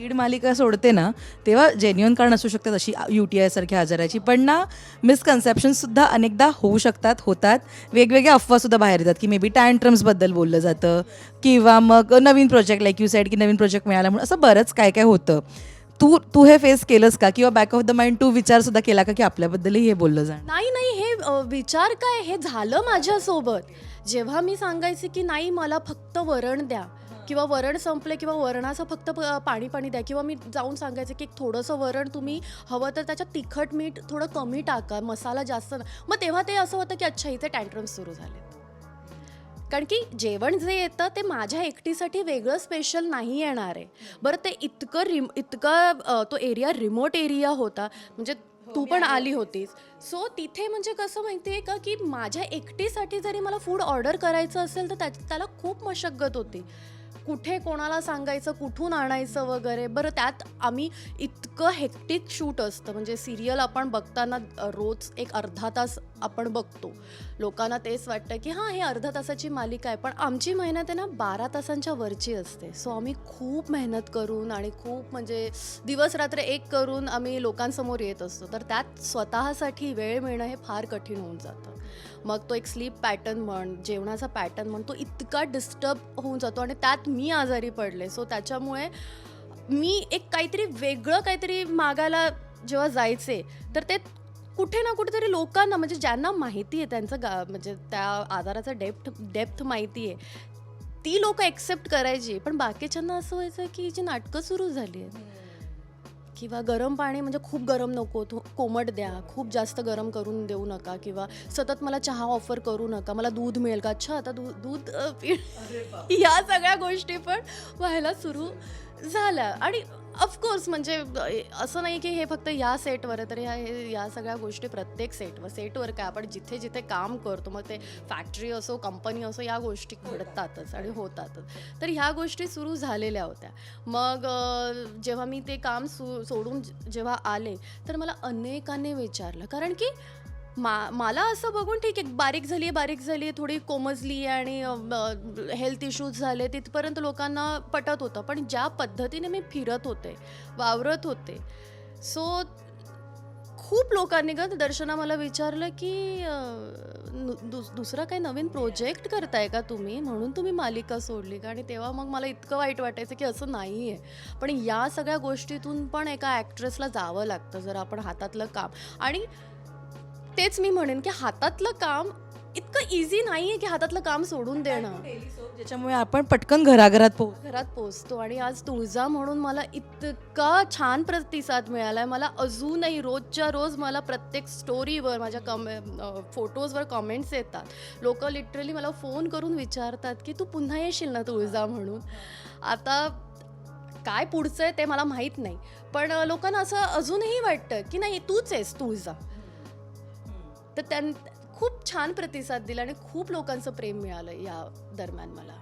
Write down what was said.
Lead मालिका सोडते ना तेव्हा जेन्युअन कारण असू शकतात अशी यू टी आयसारख्या आजाराची. पण ना मिसकन्सेप्शनसुद्धा अनेकदा होऊ शकतात होतात. वेगवेगळ्या अफवासुद्धा बाहेर येतात की मे बी टँट्रम्सबद्दल बोललं जातं किंवा मग नवीन प्रोजेक्ट लाईक यू साईड की नवीन प्रोजेक्ट मिळाला म्हणून असं बरंच काय काय होतं. तू तू हे फेस केलंस का? किंवा बॅक ऑफ द माइंड तू विचार सुद्धा केला का की आपल्याबद्दलही हे बोललं जाणार? नाही नाही हे विचार काय? हे झालं माझ्यासोबत. जेव्हा मी सांगायचे की नाही मला फक्त वरण द्या. किंवा वरण संपले किंवा वरणाचं फक्त पाणी पाणी द्या. किंवा मी जाऊन सांगायचं की थोडंसं वरण तुम्ही हवं तर त्याच्यात तिखट मीठ थोडं कमी टाका मसाला जास्त मग तेव्हा ते असं होतं की अच्छा इथे टँट्रम सुरू झाले. कारण की जेवण जे येतं ते माझ्या एकटीसाठी वेगळं स्पेशल नाही येणार आहे. बरं ते इतकं रिम इतकं तो एरिया रिमोट एरिया होता. म्हणजे तू पण आली होतीस. सो तिथे म्हणजे कसं माहिती आहे का की माझ्या एकटीसाठी जरी मला फूड ऑर्डर करायचं असेल तर त्या त्याला खूप मशक्कत होती. कुठे कोणाला सांगायचं कुठून आणायचं वगैरे बरं त्यात आम्ही इतकं हेक्टिक शूट असतं. म्हणजे सिरियल आपण बघताना रोज एक अर्धा तास आपण बघतो. लोकांना तेच वाटतं की हां हे अर्धा तासाची मालिका आहे पण आमची मेहनत आहे ना बारा तासांच्या वरची असते. सो आम्ही खूप मेहनत करून आणि खूप म्हणजे दिवस रात्र एक करून आम्ही लोकांसमोर येत असतो. तर त्यात स्वतःसाठी वेळ मिळणं हे फार कठीण होऊन जातं. मग तो एक स्लीप पॅटर्न म्हण जेवणाचा पॅटर्न म्हण तो इतका डिस्टर्ब होऊन जातो आणि त्यात मी आजारी पडले. सो त्याच्यामुळे मी एक काहीतरी वेगळं काहीतरी मागायला जेव्हा जायचे तर ते कुठे ना कुठेतरी लोकांना म्हणजे ज्यांना माहिती आहे त्यांचं गा म्हणजे त्या आजाराचं डेप्थ डेप्थ माहिती आहे ती लोक एक्सेप्ट करायची. पण बाकीच्यांना असं व्हायचं की जी नाटकं सुरू झाली आहेत. किंवा गरम पाणी म्हणजे खूप गरम नको थो कोमट द्या खूप जास्त गरम करून देऊ नका किंवा सतत मला चहा ऑफर करू नका मला दूध मिळेल का? अच्छा आता दूध दूध या सगळ्या गोष्टी पण व्हायला सुरू झाल्या. आणि ऑफकोर्स म्हणजे असं नाही की हे फक्त या सेटवर तर ह्या हे या सगळ्या गोष्टी प्रत्येक सेटवर सेटवर काय? आपण जिथे जिथे काम करतो मग ते फॅक्टरी असो कंपनी असो या गोष्टी घडतातच आणि होतातच. तर ह्या गोष्टी सुरू झालेल्या होत्या. मग जेव्हा मी ते काम सु सोडून जेव्हा आले तर मला अनेकांनी विचारलं. कारण की मा मला असं बघून ठीक आहे बारीक झाली आहे बारीक झाली आहे थोडी कोमजली आहे आणि हेल्थ इश्यूज झाले तिथपर्यंत लोकांना पटत होतं. पण ज्या पद्धतीने मी फिरत होते वावरत होते सो खूप लोकांनी ग दर्शना मला विचारलं की दुस दुसरा काही नवीन प्रोजेक्ट करताय का तुम्ही? म्हणून तुम्ही मालिका सोडली. का आणि तेव्हा मग मला इतकं वाईट वाटायचं की असं नाही आहे पण या सगळ्या गोष्टीतून पण एका ॲक्ट्रेसला जावं लागतं जर आपण हातातलं काम. आणि तेच मी म्हणेन की हातातलं काम इतकं इझी नाही आहे की हातातलं काम सोडून देणं. ज्याच्यामुळे आपण पटकन घराघरात पोहोच घरात पोचतो आणि आज तुळजा म्हणून मला इतका छान प्रतिसाद मिळाला आहे मला अजूनही रोजच्या रोज मला प्रत्येक स्टोरीवर माझ्या कम फोटोजवर कमेंट्स येतात. लोक लिटरली मला फोन करून विचारतात की तू पुन्हा येशील ना तुळजा म्हणून? आता काय पुढचं आहे ते मला माहीत नाही. पण लोकांना असं अजूनही वाटतं की नाही तूच आहेस तुळजा. तर त्यां खूप छान प्रतिसाद दिला आणि खूप लोकांचं प्रेम मिळालं या दरम्यान मला.